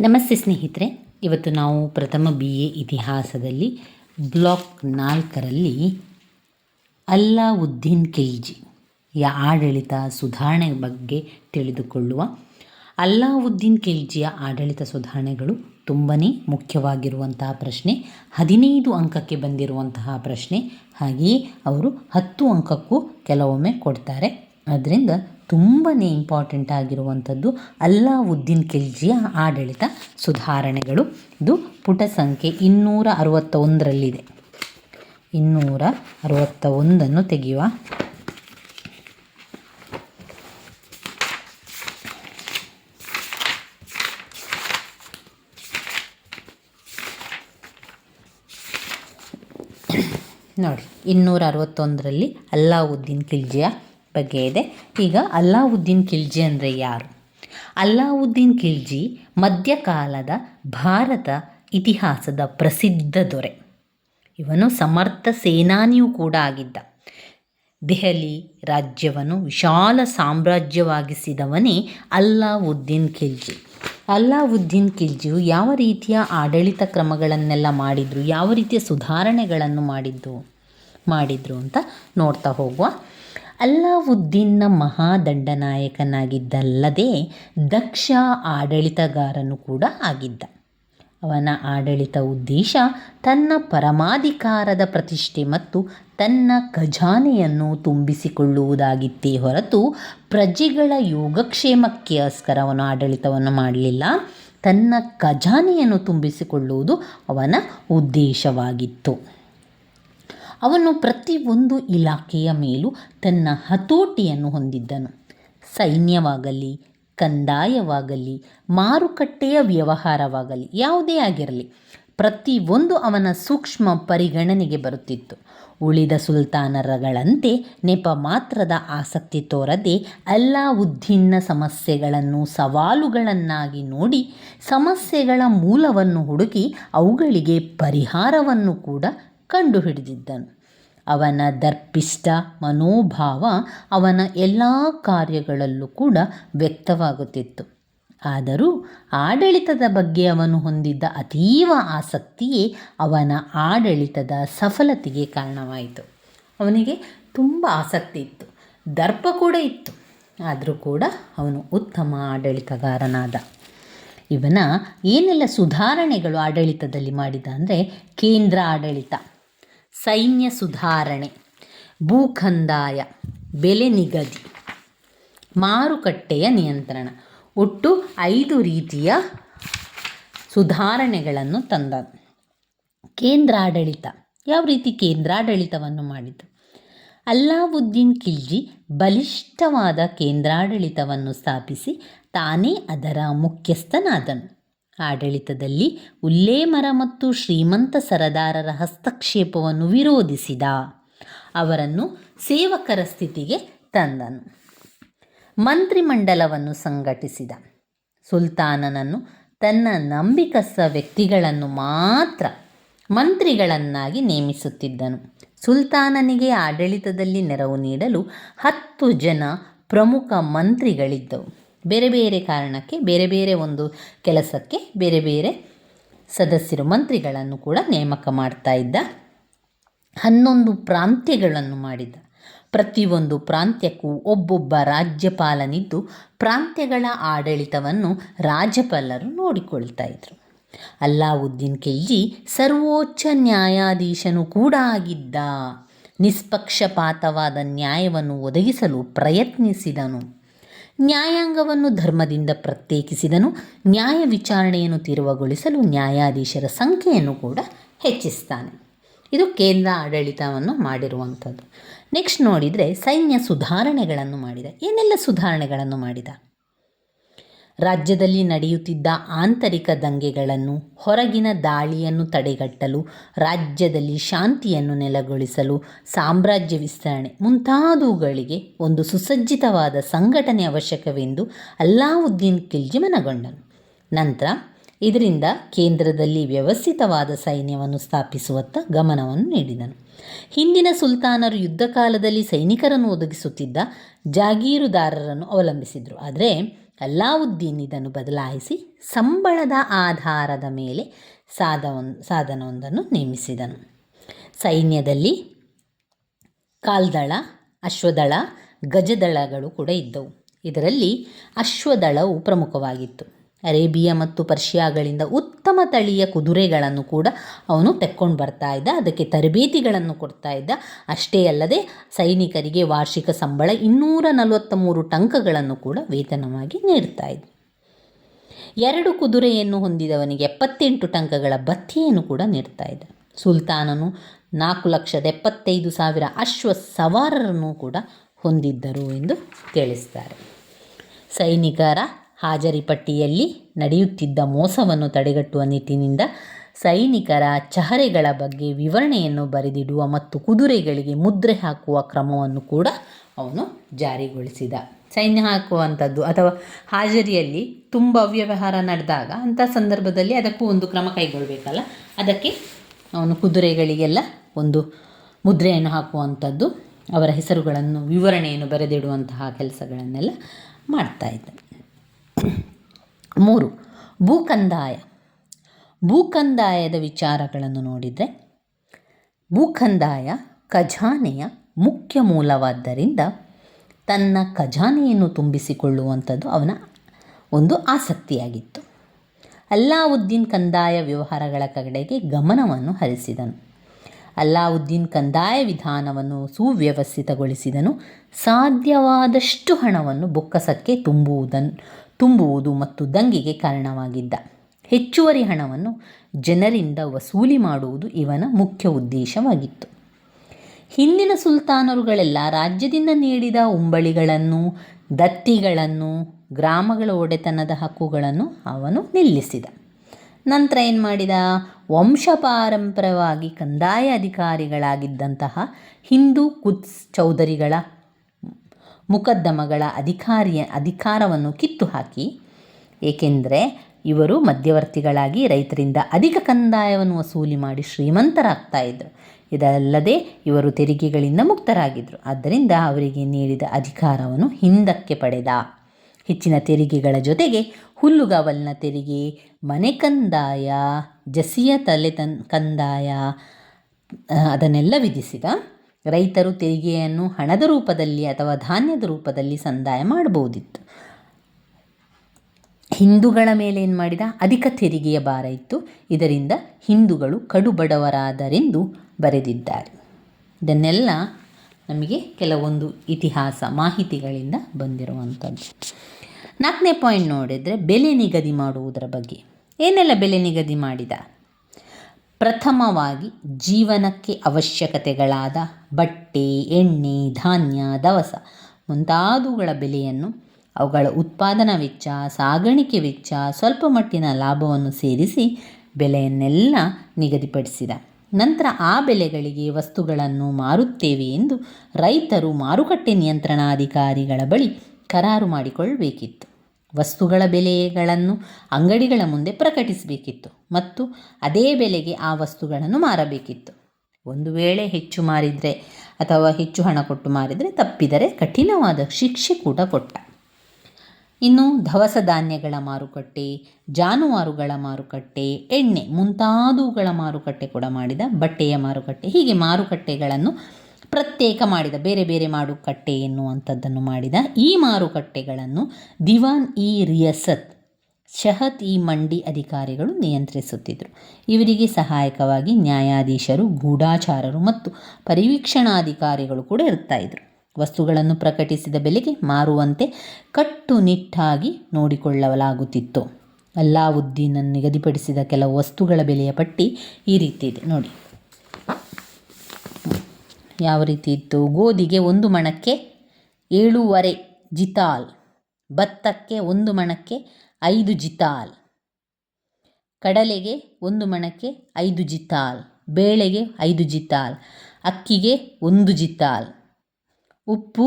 ನಮಸ್ತೆ ಸ್ನೇಹಿತರೆ, ಇವತ್ತು ನಾವು ಪ್ರಥಮ ಬಿ ಎ ಇತಿಹಾಸದಲ್ಲಿ ಬ್ಲಾಕ್ ನಾಲ್ಕರಲ್ಲಿ ಅಲ್ಲಾವುದ್ದೀನ್ ಖಿಲ್ಜಿ ಯ ಆಡಳಿತ ಸುಧಾರಣೆ ಬಗ್ಗೆ ತಿಳಿದುಕೊಳ್ಳುವ. ಅಲ್ಲಾವುದ್ದೀನ್ ಖಿಲ್ಜಿಯ ಆಡಳಿತ ಸುಧಾರಣೆಗಳು ತುಂಬಾ ಮುಖ್ಯವಾಗಿರುವಂತಹ ಪ್ರಶ್ನೆ, ಹದಿನೈದು ಅಂಕಕ್ಕೆ ಬಂದಿರುವಂತಹ ಪ್ರಶ್ನೆ. ಹಾಗೆಯೇ ಅವರು ಹತ್ತು ಅಂಕಕ್ಕೂ ಕೆಲವೊಮ್ಮೆ ಕೊಡ್ತಾರೆ. ಅದರಿಂದ ತುಂಬಾ ಇಂಪಾರ್ಟೆಂಟ್ ಆಗಿರುವಂಥದ್ದು ಅಲ್ಲಾವುದ್ದೀನ್ ಖಿಲ್ಜಿಯ ಆಡಳಿತ ಸುಧಾರಣೆಗಳು. ಇದು ಪುಟ ಸಂಖ್ಯೆ ಇನ್ನೂರ ಅರವತ್ತ ಒಂದರಲ್ಲಿದೆ ಇನ್ನೂರ ಅರವತ್ತ ಒಂದನ್ನು ತೆಗೆಯುವ. ನೋಡಿ ಇನ್ನೂರ ಅರವತ್ತೊಂದರಲ್ಲಿ ಅಲ್ಲಾವುದ್ದೀನ್ ಖಿಲ್ಜಿಯ ಬಗ್ಗೆ ಇದೆ. ಈಗ ಅಲ್ಲಾವುದ್ದೀನ್ ಖಿಲ್ಜಿ ಅಂದರೆ ಯಾರು? ಅಲ್ಲಾವುದ್ದೀನ್ ಖಿಲ್ಜಿ ಮಧ್ಯಕಾಲದ ಭಾರತ ಇತಿಹಾಸದ ಪ್ರಸಿದ್ಧ ದೊರೆ. ಇವನು ಸಮರ್ಥ ಸೇನಾನಿಯೂ ಕೂಡ ಆಗಿದ್ದ. ದೆಹಲಿ ರಾಜ್ಯವನ್ನು ವಿಶಾಲ ಸಾಮ್ರಾಜ್ಯವಾಗಿಸಿದವನೇ ಅಲ್ಲಾವುದ್ದೀನ್ ಖಿಲ್ಜಿ. ಅಲ್ಲಾವುದ್ದೀನ್ ಖಿಲ್ಜಿಯು ಯಾವ ರೀತಿಯ ಆಡಳಿತ ಕ್ರಮಗಳನ್ನೆಲ್ಲ ಮಾಡಿದ್ರು, ಯಾವ ರೀತಿಯ ಸುಧಾರಣೆಗಳನ್ನು ಮಾಡಿದ್ದು, ಮಾಡಿದ್ರು ಅಂತ ನೋಡ್ತಾ ಹೋಗುವ ಅಲ್ಲಾವುದ್ದೀನ್ನ ಮಹಾದಂಡನಾಯಕನಾಗಿದ್ದಲ್ಲದೆ ದಕ್ಷ ಆಡಳಿತಗಾರನು ಕೂಡ ಆಗಿದ್ದ. ಅವನ ಆಡಳಿತ ಉದ್ದೇಶ ತನ್ನ ಪರಮಾಧಿಕಾರದ ಪ್ರತಿಷ್ಠೆ ಮತ್ತು ತನ್ನ ಖಜಾನೆಯನ್ನು ತುಂಬಿಸಿಕೊಳ್ಳುವುದಾಗಿತ್ತೇ ಹೊರತು ಪ್ರಜೆಗಳ ಯೋಗಕ್ಷೇಮಕ್ಕೋಸ್ಕರ ಅವನು ಆಡಳಿತವನ್ನು ಮಾಡಲಿಲ್ಲ. ತನ್ನ ಖಜಾನೆಯನ್ನು ತುಂಬಿಸಿಕೊಳ್ಳುವುದು ಅವನ ಉದ್ದೇಶವಾಗಿತ್ತು. ಅವನು ಪ್ರತಿಯೊಂದು ಇಲಾಖೆಯ ಮೇಲೂ ತನ್ನ ಹತೋಟಿಯನ್ನು ಹೊಂದಿದ್ದನು. ಸೈನ್ಯವಾಗಲಿ, ಕಂದಾಯವಾಗಲಿ, ಮಾರುಕಟ್ಟೆಯ ವ್ಯವಹಾರವಾಗಲಿ, ಯಾವುದೇ ಆಗಿರಲಿ ಪ್ರತಿಯೊಂದು ಅವನ ಸೂಕ್ಷ್ಮ ಪರಿಗಣನೆಗೆ ಬರುತ್ತಿತ್ತು. ಉಳಿದ ಸುಲ್ತಾನರಗಳಂತೆ ನೆಪ ಮಾತ್ರದ ಆಸಕ್ತಿ ತೋರದೆ ಅಲ್ಲಾವುದ್ದೀನ್ನ ಸಮಸ್ಯೆಗಳನ್ನು ಸವಾಲುಗಳನ್ನಾಗಿ ನೋಡಿ ಸಮಸ್ಯೆಗಳ ಮೂಲವನ್ನು ಹುಡುಕಿ ಅವುಗಳಿಗೆ ಪರಿಹಾರವನ್ನು ಕೂಡ ಕಂಡುಹಿಡಿದಿದ್ದನು. ಅವನ ದರ್ಪಿಷ್ಟ ಮನೋಭಾವ ಅವನ ಎಲ್ಲ ಕಾರ್ಯಗಳಲ್ಲೂ ಕೂಡ ವ್ಯಕ್ತವಾಗುತ್ತಿತ್ತು. ಆದರೂ ಆಡಳಿತದ ಬಗ್ಗೆ ಅವನು ಹೊಂದಿದ್ದ ಅತೀವ ಆಸಕ್ತಿಯೇ ಅವನ ಆಡಳಿತದ ಸಫಲತೆಗೆ ಕಾರಣವಾಯಿತು. ಅವನಿಗೆ ತುಂಬ ಆಸಕ್ತಿ ಇತ್ತು, ದರ್ಪ ಕೂಡ ಇತ್ತು. ಆದರೂ ಕೂಡ ಅವನು ಉತ್ತಮ ಆಡಳಿತಗಾರನಾದ. ಇವನ ಏನೆಲ್ಲ ಸುಧಾರಣೆಗಳು ಆಡಳಿತದಲ್ಲಿ ಮಾಡಿದ ಅಂದರೆ ಕೇಂದ್ರ ಆಡಳಿತ. ಸೈನ್ಯ ಸುಧಾರಣೆ ಭೂಖಂದಾಯ ಬೆಲೆ ನಿಗದಿ, ಮಾರುಕಟ್ಟೆಯ ನಿಯಂತ್ರಣ. ಒಟ್ಟು ಐದು ರೀತಿಯ ಸುಧಾರಣೆಗಳನ್ನು ತಂದ. ಕೇಂದ್ರಾಡಳಿತ. ಯಾವ ರೀತಿ ಕೇಂದ್ರಾಡಳಿತವನ್ನು ಮಾಡಿತು ಅಲ್ಲಾವುದ್ದೀನ್ ಖಿಲ್ಜಿ ಬಲಿಷ್ಠವಾದ ಕೇಂದ್ರಾಡಳಿತವನ್ನು ಸ್ಥಾಪಿಸಿ ತಾನೇ ಅದರ ಮುಖ್ಯಸ್ಥನಾದನು. ಆಡಳಿತದಲ್ಲಿ ಉಲ್ಲೇಮರ ಮತ್ತು ಶ್ರೀಮಂತ ಸರದಾರರ ಹಸ್ತಕ್ಷೇಪವನ್ನು ವಿರೋಧಿಸಿದ. ಅವರನ್ನು ಸೇವಕರ ಸ್ಥಿತಿಗೆ ತಂದನು. ಮಂತ್ರಿಮಂಡಲವನ್ನು ಸಂಘಟಿಸಿದ. ಸುಲ್ತಾನನನ್ನು ತನ್ನ ನಂಬಿಕಸ್ಥ ವ್ಯಕ್ತಿಗಳನ್ನು ಮಾತ್ರ ಮಂತ್ರಿಗಳನ್ನಾಗಿ ನೇಮಿಸುತ್ತಿದ್ದನು. ಸುಲ್ತಾನನಿಗೆ ಆಡಳಿತದಲ್ಲಿ ನೆರವು ನೀಡಲು ಹತ್ತು ಜನ ಪ್ರಮುಖ ಮಂತ್ರಿಗಳಿದ್ದವು. ಬೇರೆ ಬೇರೆ ಕಾರಣಕ್ಕೆ, ಬೇರೆ ಬೇರೆ ಒಂದು ಕೆಲಸಕ್ಕೆ ಬೇರೆ ಬೇರೆ ಸದಸ್ಯರು, ಮಂತ್ರಿಗಳನ್ನು ಕೂಡ ನೇಮಕ ಮಾಡ್ತಾ ಇದ್ದ. ಹನ್ನೊಂದು ಪ್ರಾಂತ್ಯಗಳನ್ನು ಮಾಡಿದ್ದ. ಪ್ರತಿಯೊಂದು ಪ್ರಾಂತ್ಯಕ್ಕೂ ಒಬ್ಬೊಬ್ಬ ರಾಜ್ಯಪಾಲನಿದ್ದು ಪ್ರಾಂತ್ಯಗಳ ಆಡಳಿತವನ್ನು ರಾಜ್ಯಪಾಲರು ನೋಡಿಕೊಳ್ತಾ ಇದ್ದರು ಅಲ್ಲಾವುದ್ದೀನ್ ಖಿಲ್ಜಿ ಸರ್ವೋಚ್ಚ ನ್ಯಾಯಾಧೀಶನು ಕೂಡ ಆಗಿದ್ದ. ನಿಷ್ಪಕ್ಷಪಾತವಾದ ನ್ಯಾಯವನ್ನು ಒದಗಿಸಲು ಪ್ರಯತ್ನಿಸಿದನು. ನ್ಯಾಯಾಂಗವನ್ನು ಧರ್ಮದಿಂದ ಪ್ರತ್ಯೇಕಿಸಿದನು, ನ್ಯಾಯ ವಿಚಾರಣೆಯನ್ನು ತಿರುವಗೊಳಿಸಲು ನ್ಯಾಯಾಧೀಶರ ಸಂಖ್ಯೆಯನ್ನು ಕೂಡ ಹೆಚ್ಚಿಸ್ತಾನೆ. ಇದು ಕೇಂದ್ರ ಆಡಳಿತವನ್ನು ಮಾಡಿರುವಂಥದ್ದು. ನೆಕ್ಸ್ಟ್ ನೋಡಿದರೆ ಸೈನ್ಯ ಸುಧಾರಣೆಗಳನ್ನು ಮಾಡಿದ. ಏನೆಲ್ಲ ಸುಧಾರಣೆಗಳನ್ನು ಮಾಡಿದ? ರಾಜ್ಯದಲ್ಲಿ ನಡೆಯುತ್ತಿದ್ದ ಆಂತರಿಕ ದಂಗೆಗಳನ್ನು, ಹೊರಗಿನ ದಾಳಿಯನ್ನು ತಡೆಗಟ್ಟಲು, ರಾಜ್ಯದಲ್ಲಿ ಶಾಂತಿಯನ್ನು ನೆಲೆಗೊಳಿಸಲು ಸಾಮ್ರಾಜ್ಯ ವಿಸ್ತರಣೆ ಮುಂತಾದವುಗಳಿಗೆ ಒಂದು ಸುಸಜ್ಜಿತವಾದ ಸಂಘಟನೆ ಅವಶ್ಯಕವೆಂದು ಅಲ್ಲಾವುದ್ದೀನ್ ಖಿಲ್ಜಿ ಮನಗೊಂಡನು. ನಂತರ, ಇದರಿಂದ ಕೇಂದ್ರದಲ್ಲಿ ವ್ಯವಸ್ಥಿತವಾದ ಸೈನ್ಯವನ್ನು ಸ್ಥಾಪಿಸುವತ್ತ ಗಮನವನ್ನು ನೀಡಿದನು. ಹಿಂದಿನ ಸುಲ್ತಾನರು ಯುದ್ಧ ಕಾಲದಲ್ಲಿ ಸೈನಿಕರನ್ನು ಒದಗಿಸುತ್ತಿದ್ದ ಜಾಗೀರುದಾರರನ್ನು ಅವಲಂಬಿಸಿದರು. ಆದರೆ ಅಲ್ಲಾವುದ್ದೀನ್ ಇದನ್ನು ಬದಲಾಯಿಸಿ ಸಂಬಳದ ಆಧಾರದ ಮೇಲೆ ಸಾಧವೊಂದು ಸಾಧನವೊಂದನ್ನು ನೇಮಿಸಿದನು. ಸೈನ್ಯದಲ್ಲಿ ಕಾಲ್ದಳ, ಅಶ್ವದಳ, ಗಜದಳಗಳು ಕೂಡ ಇದ್ದವು. ಇದರಲ್ಲಿ ಅಶ್ವದಳವು ಪ್ರಮುಖವಾಗಿತ್ತು. ಅರೇಬಿಯಾ ಮತ್ತು ಪರ್ಷಿಯಾಗಳಿಂದ ಉತ್ತಮ ತಳಿಯ ಕುದುರೆಗಳನ್ನು ಕೂಡ ಅವನು ತೆಕ್ಕೊಂಡು ಬರ್ತಾ ಇದ್ದ, ಅದಕ್ಕೆ ತರಬೇತಿಗಳನ್ನು ಕೊಡ್ತಾ ಇದ್ದ. ಅಷ್ಟೇ ಅಲ್ಲದೆ ಸೈನಿಕರಿಗೆ ವಾರ್ಷಿಕ ಸಂಬಳ ಇನ್ನೂರ ನಲವತ್ತ ಮೂರು ಟಂಕಗಳನ್ನು ಕೂಡ ವೇತನವಾಗಿ ನೀಡ್ತಾ ಇದ್ದ. ಎರಡು ಕುದುರೆಯನ್ನು ಹೊಂದಿದವನಿಗೆ ಎಪ್ಪತ್ತೆಂಟು ಟಂಕಗಳ ಭತ್ಯೆಯನ್ನು ಕೂಡ ನೀಡ್ತಾ ಇದ್ದ. ಸುಲ್ತಾನನು ನಾಲ್ಕು ಲಕ್ಷದ ಎಪ್ಪತ್ತೈದು ಸಾವಿರ ಅಶ್ವ ಸವಾರರನ್ನು ಕೂಡ ಹೊಂದಿದ್ದರು ಎಂದು ತಿಳಿಸ್ತಾರೆ. ಸೈನಿಕರ ಹಾಜರಿ ಪಟ್ಟಿಯಲ್ಲಿ ನಡೆಯುತ್ತಿದ್ದ ಮೋಸವನ್ನು ತಡೆಗಟ್ಟುವ ನಿಟ್ಟಿನಿಂದ ಸೈನಿಕರ ಚಹರೆಗಳ ಬಗ್ಗೆ ವಿವರಣೆಯನ್ನು ಬರೆದಿಡುವ ಮತ್ತು ಕುದುರೆಗಳಿಗೆ ಮುದ್ರೆ ಹಾಕುವ ಕ್ರಮವನ್ನು ಕೂಡ ಅವನು ಜಾರಿಗೊಳಿಸಿದ. ಸೈನ್ಯ ಹಾಕುವಂಥದ್ದು ಅಥವಾ ಹಾಜರಿಯಲ್ಲಿ ತುಂಬ ಅವ್ಯವಹಾರ ನಡೆದಾಗ ಅಂಥ ಸಂದರ್ಭದಲ್ಲಿ ಅದಕ್ಕೂ ಒಂದು ಕ್ರಮ ಕೈಗೊಳ್ಳಬೇಕಲ್ಲ ಅದಕ್ಕೆ ಅವನು ಕುದುರೆಗಳಿಗೆಲ್ಲ ಒಂದು ಮುದ್ರೆಯನ್ನು ಹಾಕುವಂಥದ್ದು, ಅವರ ಹೆಸರುಗಳನ್ನು, ವಿವರಣೆಯನ್ನು ಬರೆದಿಡುವಂತಹ ಕೆಲಸಗಳನ್ನೆಲ್ಲ ಮಾಡ್ತಾಯಿದ್ದ ಮೂರು, ಭೂಕಂದಾಯ. ಭೂಕಂದಾಯದ ವಿಚಾರಗಳನ್ನು ನೋಡಿದರೆ, ಭೂಕಂದಾಯ ಖಜಾನೆಯ ಮುಖ್ಯ ಮೂಲವಾದ್ದರಿಂದ ತನ್ನ ಖಜಾನೆಯನ್ನು ತುಂಬಿಸಿಕೊಳ್ಳುವಂಥದ್ದು ಅವನ ಒಂದು ಆಸಕ್ತಿಯಾಗಿತ್ತು. ಅಲ್ಲಾವುದ್ದೀನ್ ಕಂದಾಯ ವ್ಯವಹಾರಗಳ ಕಡೆಗೆ ಗಮನವನ್ನು ಹರಿಸಿದನು. ಅಲ್ಲಾವುದ್ದೀನ್ ಕಂದಾಯ ವಿಧಾನವನ್ನು ಸುವ್ಯವಸ್ಥಿತಗೊಳಿಸಿದನು. ಸಾಧ್ಯವಾದಷ್ಟು ಹಣವನ್ನು ಬೊಕ್ಕಸಕ್ಕೆ ತುಂಬುವುದನ್ನು ತುಂಬುವುದು ಮತ್ತು ದಂಗೆಗೆ ಕಾರಣವಾಗಿದ್ದ. ಹೆಚ್ಚುವರಿ ಹಣವನ್ನು ಜನರಿಂದ ವಸೂಲಿ ಮಾಡುವುದು ಇವನ ಮುಖ್ಯ ಉದ್ದೇಶವಾಗಿತ್ತು. ಹಿಂದಿನ ಸುಲ್ತಾನರುಗಳೆಲ್ಲ ರಾಜ್ಯದಿಂದ ನೀಡಿದ ಉಂಬಳಿಗಳನ್ನು, ದತ್ತಿಗಳನ್ನು, ಗ್ರಾಮಗಳ ಒಡೆತನದ ಹಕ್ಕುಗಳನ್ನು ಅವನು ನಿಲ್ಲಿಸಿದ. ನಂತರ ಏನು ಮಾಡಿದ? ವಂಶಪಾರಂಪರವಾಗಿ ಕಂದಾಯ ಅಧಿಕಾರಿಗಳಾಗಿದ್ದಂತಹ ಹಿಂದೂ ಕುತ್ಸ್ ಚೌಧರಿಗಳ ಮುಕದ್ದಮಗಳ ಅಧಿಕಾರಿಯ ಅಧಿಕಾರವನ್ನು ಕಿತ್ತು ಹಾಕಿ ಏಕೆಂದರೆ ಇವರು ಮಧ್ಯವರ್ತಿಗಳಾಗಿ ರೈತರಿಂದ ಅಧಿಕ ಕಂದಾಯವನ್ನು ವಸೂಲಿ ಮಾಡಿ ಶ್ರೀಮಂತರಾಗ್ತಾ ಇದ್ದರು. ಇದಲ್ಲದೆ ಇವರು ತೆರಿಗೆಗಳಿಂದ ಮುಕ್ತರಾಗಿದ್ದರು. ಆದ್ದರಿಂದ ಅವರಿಗೆ ನೀಡಿದ ಅಧಿಕಾರವನ್ನು ಹಿಂದಕ್ಕೆ ಪಡೆದ. ಹೆಚ್ಚಿನ ತೆರಿಗೆಗಳ ಜೊತೆಗೆ ಹುಲ್ಲುಗಾವಲಿನ ತೆರಿಗೆ, ಮನೆ ಕಂದಾಯ, ಜಸಿಯ ತಲೆ ತನ್, ಕಂದಾಯ, ಅದನ್ನೆಲ್ಲ ವಿಧಿಸಿದ. ರೈತರು ತೆರಿಗೆಯನ್ನು ಹಣದ ರೂಪದಲ್ಲಿ ಅಥವಾ ಧಾನ್ಯದ ರೂಪದಲ್ಲಿ ಸಂದಾಯ ಮಾಡಬಹುದಿತ್ತು. ಹಿಂದೂಗಳ ಮೇಲೆ ಏನು ಮಾಡಿದ? ಅಧಿಕ ತೆರಿಗೆಯ ಭಾರ ಇತ್ತು. ಇದರಿಂದ ಹಿಂದೂಗಳು ಕಡುಬಡವರಾದರೆಂದು ಬರೆದಿದ್ದಾರೆ. ಇದನ್ನೆಲ್ಲ ನಮಗೆ ಕೆಲವೊಂದು ಇತಿಹಾಸ ಮಾಹಿತಿಗಳಿಂದ ಬಂದಿರುವಂಥದ್ದು. ನಾಲ್ಕನೇ ಪಾಯಿಂಟ್ ನೋಡಿದರೆ ಬೆಲೆ ನಿಗದಿ ಮಾಡುವುದರ ಬಗ್ಗೆ. ಏನೆಲ್ಲ ಬೆಲೆ ನಿಗದಿ ಮಾಡಿದ? ಪ್ರಥಮವಾಗಿ ಜೀವನಕ್ಕೆ ಅವಶ್ಯಕತೆಗಳಾದ ಬಟ್ಟೆ, ಎಣ್ಣೆ, ಧಾನ್ಯ, ದವಸ ಮುಂತಾದವುಗಳ ಬೆಲೆಯನ್ನು ಅವುಗಳ ಉತ್ಪಾದನಾ ವೆಚ್ಚ, ಸಾಗಾಣಿಕೆ ವೆಚ್ಚ ಸ್ವಲ್ಪ ಮಟ್ಟಿನ ಲಾಭವನ್ನು ಸೇರಿಸಿ ಬೆಲೆಯನ್ನೆಲ್ಲ ನಿಗದಿಪಡಿಸಿದ. ನಂತರ ಆ ಬೆಲೆಗಳಿಗೆ ವಸ್ತುಗಳನ್ನು ಮಾರುತ್ತೇವೆ ಎಂದು ರೈತರು ಮಾರುಕಟ್ಟೆ ನಿಯಂತ್ರಣಾಧಿಕಾರಿಗಳ ಬಳಿ ಕರಾರು ಮಾಡಿಕೊಳ್ಳಬೇಕಿತ್ತು. ವಸ್ತುಗಳ ಬೆಲೆಗಳನ್ನು ಅಂಗಡಿಗಳ ಮುಂದೆ ಪ್ರಕಟಿಸಬೇಕಿತ್ತು ಮತ್ತು ಅದೇ ಬೆಲೆಗೆ ಆ ವಸ್ತುಗಳನ್ನು ಮಾರಬೇಕಿತ್ತು. ಒಂದು ವೇಳೆ ಹೆಚ್ಚು ಮಾರಿದರೆ ಅಥವಾ ಹೆಚ್ಚು ಹಣ ಕೊಟ್ಟು ಮಾರಿದರೆ ತಪ್ಪಿದರೆ ಕಠಿಣವಾದ ಶಿಕ್ಷೆ ಕೂಡ ಕೊಟ್ಟ. ಇನ್ನು ದವಸ ಧಾನ್ಯಗಳ ಮಾರುಕಟ್ಟೆ, ಜಾನುವಾರುಗಳ ಮಾರುಕಟ್ಟೆ, ಎಣ್ಣೆ ಮುಂತಾದವುಗಳ ಮಾರುಕಟ್ಟೆ ಕೂಡ ಮಾಡಿದ ಬಟ್ಟೆಯ ಮಾರುಕಟ್ಟೆ ಹೀಗೆ ಮಾರುಕಟ್ಟೆಗಳನ್ನು ಪ್ರತ್ಯೇಕ ಮಾಡಿದ, ಬೇರೆ ಬೇರೆ ಮಾರುಕಟ್ಟೆ ಎನ್ನುವಂಥದ್ದನ್ನು ಮಾಡಿದ ಈ ಮಾರುಕಟ್ಟೆಗಳನ್ನು ದಿವಾನ್ ಇ ರಿಯಸತ್, ಶಹತ್ ಇ ಮಂಡಿ ಅಧಿಕಾರಿಗಳು ನಿಯಂತ್ರಿಸುತ್ತಿದ್ದರು. ಇವರಿಗೆ ಸಹಾಯಕವಾಗಿ ನ್ಯಾಯಾಧೀಶರು, ಗೂಢಾಚಾರರು ಮತ್ತು ಪರಿವೀಕ್ಷಣಾಧಿಕಾರಿಗಳು ಕೂಡ ಇರ್ತಾ ಇದ್ದರು. ವಸ್ತುಗಳನ್ನು ಪ್ರಕಟಿಸಿದ ಬೆಲೆಗೆ ಮಾರುವಂತೆ ಕಟ್ಟುನಿಟ್ಟಾಗಿ ನೋಡಿಕೊಳ್ಳಲಾಗುತ್ತಿತ್ತು. ಅಲ್ಲಾವುದ್ದೀನನ್ನು ನಿಗದಿಪಡಿಸಿದ ಕೆಲವು ವಸ್ತುಗಳ ಬೆಲೆಯ ಪಟ್ಟಿ ಈ ರೀತಿ ಇದೆ ನೋಡಿ. ಯಾವ ರೀತಿ ಇತ್ತು? ಗೋಧಿಗೆ ಒಂದು ಮಣಕ್ಕೆ ಏಳೂವರೆ ಜಿತಾಲ್. ಭತ್ತಕ್ಕೆ ಒಂದು ಮಣಕ್ಕೆ ಐದು ಜಿತಾಲ್. ಕಡಲೆಗೆ ಒಂದು ಮಣಕ್ಕೆ ಐದು ಜಿತಾಲ್. ಬೇಳೆಗೆ ಐದು ಜಿತಾಲ್. ಅಕ್ಕಿಗೆ ಒಂದು ಜಿತಾಲ್. ಉಪ್ಪು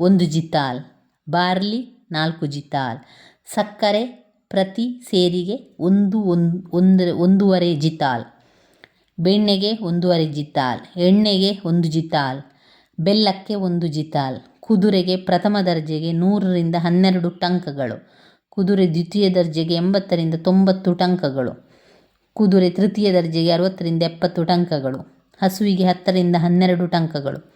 ಒಂದು ಜಿತಾಲ್. ಬಾರ್ಲಿ ನಾಲ್ಕು ಜಿತಾಲ್. ಸಕ್ಕರೆ ಪ್ರತಿ ಸೇರಿಗೆ ಒಂದು ಒಂದು ಒಂದು ಒಂದೂವರೆ ಜಿತಾಲ್. ಬೆಣ್ಣೆಗೆ ಒಂದೂವರೆ ಜಿತಾಲ್, ಎಣ್ಣೆಗೆ ಒಂದು ಜಿತಾಲ್, ಬೆಲ್ಲಕ್ಕೆ ಒಂದು ಜಿತಾಲ್, ಕುದುರೆಗೆ ಪ್ರಥಮ ದರ್ಜೆಗೆ ನೂರರಿಂದ ಹನ್ನೆರಡು ಟಂಕಗಳು, ಕುದುರೆ ದ್ವಿತೀಯ ದರ್ಜೆಗೆ ಎಂಬತ್ತರಿಂದ ತೊಂಬತ್ತು ಟಂಕಗಳು, ಕುದುರೆ ತೃತೀಯ ದರ್ಜೆಗೆ ಅರವತ್ತರಿಂದ ಎಪ್ಪತ್ತು ಟಂಕಗಳು, ಹಸುವಿಗೆ ಹತ್ತರಿಂದ ಹನ್ನೆರಡು ಟಂಕಗಳು,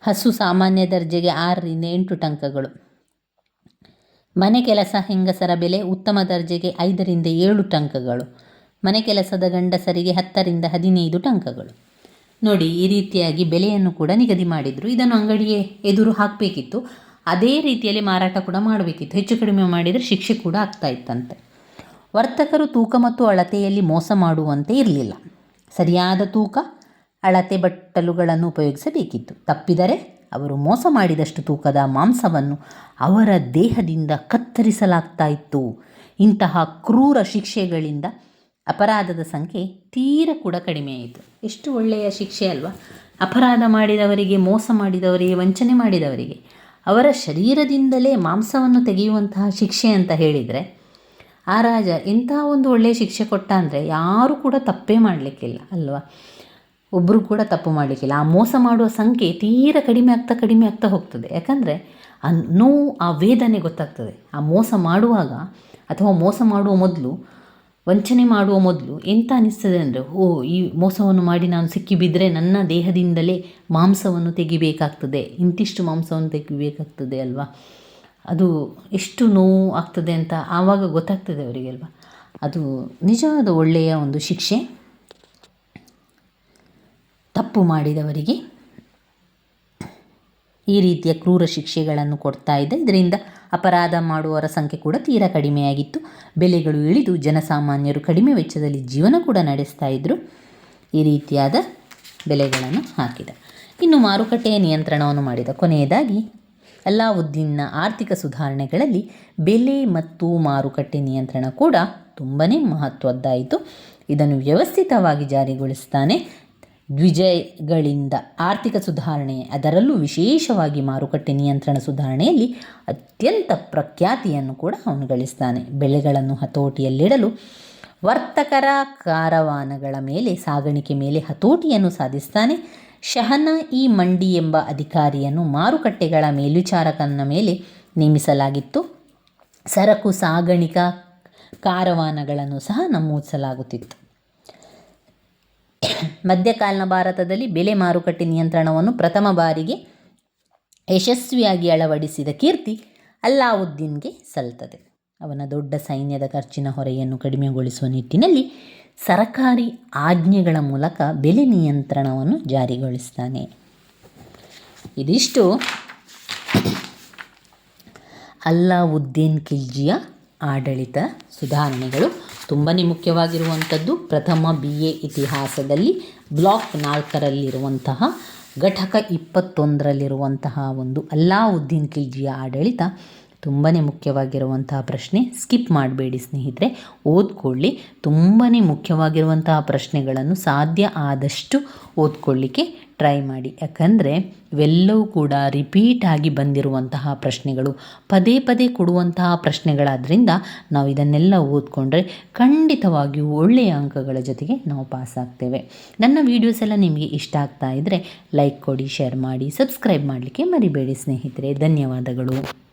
ಹಸು ಸಾಮಾನ್ಯ ದರ್ಜೆಗೆ ಆರರಿಂದ ಎಂಟು ಟಂಕಗಳು. ಮನೆ ಕೆಲಸ ಹೆಂಗಸರ ಬೆಲೆ ಉತ್ತಮ ದರ್ಜೆಗೆ ಐದರಿಂದ ಏಳು ಟಂಕಗಳು. ಮನೆ ಕೆಲಸದ ಗಂಡಸರಿಗೆ ಹತ್ತರಿಂದ ಹದಿನೈದು ಟಂಕಗಳು. ನೋಡಿ, ಈ ರೀತಿಯಾಗಿ ಬೆಲೆಯನ್ನು ಕೂಡ ನಿಗದಿ ಮಾಡಿದರು. ಇದನ್ನು ಅಂಗಡಿಗೆ ಎದುರು ಹಾಕಬೇಕಿತ್ತು. ಅದೇ ರೀತಿಯಲ್ಲಿ ಮಾರಾಟ ಕೂಡ ಮಾಡಬೇಕಿತ್ತು. ಹೆಚ್ಚು ಕಡಿಮೆ ಮಾಡಿದರೆ ಶಿಕ್ಷೆ ಕೂಡ ಆಗ್ತಾ ಇತ್ತಂತೆ. ವರ್ತಕರು ತೂಕ ಮತ್ತು ಅಳತೆಯಲ್ಲಿ ಮೋಸ ಮಾಡುವಂತೆ ಇರಲಿಲ್ಲ. ಸರಿಯಾದ ತೂಕ, ಅಳತೆ ಬಟ್ಟಲುಗಳನ್ನು ಉಪಯೋಗಿಸಬೇಕಿತ್ತು. ತಪ್ಪಿದರೆ ಅವರು ಮೋಸ ಮಾಡಿದಷ್ಟು ತೂಕದ ಮಾಂಸವನ್ನು ಅವರ ದೇಹದಿಂದ ಕತ್ತರಿಸಲಾಗ್ತಾ ಇತ್ತು. ಇಂತಹ ಕ್ರೂರ ಶಿಕ್ಷೆಗಳಿಂದ ಅಪರಾಧದ ಸಂಖ್ಯೆ ತೀರ ಕೂಡ ಕಡಿಮೆ ಆಯಿತು. ಎಷ್ಟು ಒಳ್ಳೆಯ ಶಿಕ್ಷೆ ಅಲ್ವಾ? ಅಪರಾಧ ಮಾಡಿದವರಿಗೆ, ಮೋಸ ಮಾಡಿದವರಿಗೆ, ವಂಚನೆ ಮಾಡಿದವರಿಗೆ, ಅವರ ಶರೀರದಿಂದಲೇ ಮಾಂಸವನ್ನು ತೆಗೆಯುವಂತಹ ಶಿಕ್ಷೆ ಅಂತ ಹೇಳಿದರೆ, ಆ ರಾಜ ಇಂಥ ಒಂದು ಒಳ್ಳೆಯ ಶಿಕ್ಷೆ ಕೊಟ್ಟ ಅಂದರೆ ಯಾರೂ ಕೂಡ ತಪ್ಪೇ ಮಾಡಲಿಕ್ಕಿಲ್ಲ ಅಲ್ವಾ? ಒಬ್ಬರು ಕೂಡ ತಪ್ಪು ಮಾಡಲಿಕ್ಕಿಲ್ಲ. ಆ ಮೋಸ ಮಾಡುವ ಸಂಖ್ಯೆ ತೀರ ಕಡಿಮೆ ಆಗ್ತಾ ಕಡಿಮೆ ಆಗ್ತಾ ಹೋಗ್ತದೆ. ಯಾಕಂದರೆ ಆ ನೋವು, ಆ ವೇದನೆ ಗೊತ್ತಾಗ್ತದೆ. ಆ ಮೋಸ ಮಾಡುವಾಗ ಅಥವಾ ಮೋಸ ಮಾಡುವ ಮೊದಲು ವಂಚನೆ ಮಾಡುವ ಮೊದಲು ಎಂತ ಅನ್ನಿಸ್ತದೆ ಅಂದರೆ, ಓ, ಈ ಮೋಸವನ್ನು ಮಾಡಿ ನಾನು ಸಿಕ್ಕಿಬಿದ್ದರೆ ನನ್ನ ದೇಹದಿಂದಲೇ ಮಾಂಸವನ್ನು ತೆಗಿಬೇಕಾಗ್ತದೆ, ಇಂತಿಷ್ಟು ಮಾಂಸವನ್ನು ತೆಗಿಬೇಕಾಗ್ತದೆ ಅಲ್ವಾ? ಅದು ಎಷ್ಟು ನೋವು ಆಗ್ತದೆ ಅಂತ ಆವಾಗ ಗೊತ್ತಾಗ್ತದೆ ಅವರಿಗೆ ಅಲ್ವಾ? ಅದು ನಿಜವಾದ ಒಳ್ಳೆಯ ಒಂದು ಶಿಕ್ಷೆ. ತಪ್ಪು ಮಾಡಿದವರಿಗೆ ಈ ರೀತಿಯ ಕ್ರೂರ ಶಿಕ್ಷೆಗಳನ್ನು ಕೊಡ್ತಾ ಇದೆ. ಇದರಿಂದ ಅಪರಾಧ ಮಾಡುವವರ ಸಂಖ್ಯೆ ಕೂಡ ತೀರಾ ಕಡಿಮೆಯಾಗಿತ್ತು. ಬೆಲೆಗಳು ಇಳಿದು ಜನಸಾಮಾನ್ಯರು ಕಡಿಮೆ ವೆಚ್ಚದಲ್ಲಿ ಜೀವನ ಕೂಡ ನಡೆಸ್ತಾ ಇದ್ದರು ಈ ರೀತಿಯಾದ ಬೆಲೆಗಳನ್ನು ಹಾಕಿದ. ಇನ್ನು ಮಾರುಕಟ್ಟೆಯ ನಿಯಂತ್ರಣವನ್ನು ಮಾಡಿದ. ಕೊನೆಯದಾಗಿ, ಅಲ್ಲಾವುದ್ದೀನ್ನ ಆರ್ಥಿಕ ಸುಧಾರಣೆಗಳಲ್ಲಿ ಬೆಲೆ ಮತ್ತು ಮಾರುಕಟ್ಟೆ ನಿಯಂತ್ರಣ ಕೂಡ ತುಂಬಾ ಮಹತ್ವದ್ದಾಯಿತು. ಇದನ್ನು ವ್ಯವಸ್ಥಿತವಾಗಿ ಜಾರಿಗೊಳಿಸ್ತಾನೆ ದ್ವಿಜಯಗಳಿಂದ ಆರ್ಥಿಕ ಸುಧಾರಣೆ, ಅದರಲ್ಲೂ ವಿಶೇಷವಾಗಿ ಮಾರುಕಟ್ಟೆ ನಿಯಂತ್ರಣ ಸುಧಾರಣೆಯಲ್ಲಿ ಅತ್ಯಂತ ಪ್ರಖ್ಯಾತಿಯನ್ನು ಕೂಡ ಅವನು ಗಳಿಸ್ತಾನೆ. ಬೆಳೆಗಳನ್ನು ಹತೋಟಿಯಲ್ಲಿಡಲು ವರ್ತಕರ ಕಾರವಾನಗಳ ಮೇಲೆ, ಸಾಗಾಣಿಕೆ ಮೇಲೆ ಹತೋಟಿಯನ್ನು ಸಾಧಿಸ್ತಾನೆ. ಶಹನ ಇ ಮಂಡಿ ಎಂಬ ಅಧಿಕಾರಿಯನ್ನು ಮಾರುಕಟ್ಟೆಗಳ ಮೇಲ್ವಿಚಾರಕನ ಮೇಲೆ ನೇಮಿಸಲಾಗಿತ್ತು. ಸರಕು, ಸಾಗಾಣಿಕಾ ಕಾರವಾನಗಳನ್ನು ಸಹ ನಮೂದಿಸಲಾಗುತ್ತಿತ್ತು. ಮಧ್ಯಕಾಲೀನ ಭಾರತದಲ್ಲಿ ಬೆಲೆ ಮಾರುಕಟ್ಟೆ ನಿಯಂತ್ರಣವನ್ನು ಪ್ರಥಮ ಬಾರಿಗೆ ಯಶಸ್ವಿಯಾಗಿ ಅಳವಡಿಸಿದ ಕೀರ್ತಿ ಅಲ್ಲಾವುದ್ದೀನ್ಗೆ ಸಲ್ತದೆ ಅವನ ದೊಡ್ಡ ಸೈನ್ಯದ ಖರ್ಚಿನ ಹೊರೆಯನ್ನು ಕಡಿಮೆಗೊಳಿಸುವ ನಿಟ್ಟಿನಲ್ಲಿ ಸರಕಾರಿ ಆಜ್ಞೆಗಳ ಮೂಲಕ ಬೆಲೆ ನಿಯಂತ್ರಣವನ್ನು ಜಾರಿಗೊಳಿಸ್ತಾನೆ. ಇದಿಷ್ಟು. ಅಲ್ಲಾವುದ್ದೀನ್ ಖಿಲ್ಜಿಯ ಆಡಳಿತ ಸುಧಾರಣೆಗಳು. ತುಂಬಾ ಮುಖ್ಯವಾಗಿರುವಂಥದ್ದು ಪ್ರಥಮ ಬಿ ಎ ಇತಿಹಾಸದಲ್ಲಿ ಬ್ಲಾಕ್ ನಾಲ್ಕರಲ್ಲಿರುವಂತಹ ಘಟಕ ಇಪ್ಪತ್ತೊಂದರಲ್ಲಿರುವಂತಹ ಒಂದು ಅಲ್ಲಾವುದ್ದೀನ್ ಖಿಲ್ಜಿಯ ಆಡಳಿತ. ತುಂಬಾ ಮುಖ್ಯವಾಗಿರುವಂತಹ ಪ್ರಶ್ನೆ. ಸ್ಕಿಪ್ ಮಾಡಬೇಡಿ ಸ್ನೇಹಿತರೆ. ಓದ್ಕೊಳ್ಳಿ. ತುಂಬಾ ಮುಖ್ಯವಾಗಿರುವಂತಹ ಪ್ರಶ್ನೆಗಳನ್ನು ಸಾಧ್ಯ ಆದಷ್ಟು ಓದ್ಕೊಳ್ಳಿಕ್ಕೆ ಟ್ರೈ ಮಾಡಿ. ಯಾಕಂದರೆ ಇವೆಲ್ಲವೂ ಕೂಡ ರಿಪೀಟ್ ಆಗಿ ಬಂದಿರುವಂತಹ ಪ್ರಶ್ನೆಗಳು. ಪದೇ ಪದೇ ಕೊಡುವಂತಹ ಪ್ರಶ್ನೆಗಳಾದ್ದರಿಂದ ನಾವು ಇದನ್ನೆಲ್ಲ ಓದ್ಕೊಂಡ್ರೆ ಖಂಡಿತವಾಗಿಯೂ ಒಳ್ಳೆಯ ಅಂಕಗಳ ಜೊತೆಗೆ ನಾವು ಪಾಸ್ ಆಗ್ತೇವೆ. ನನ್ನ ವೀಡಿಯೋಸ್ ಎಲ್ಲ ನಿಮಗೆ ಇಷ್ಟ ಆಗ್ತಾ ಇದ್ದರೆ ಲೈಕ್ ಕೊಡಿ ಶೇರ್ ಮಾಡಿ ಸಬ್ಸ್ಕ್ರೈಬ್ ಮಾಡಲಿಕ್ಕೆ ಮರಿಬೇಡಿ ಸ್ನೇಹಿತರೆ. ಧನ್ಯವಾದಗಳು.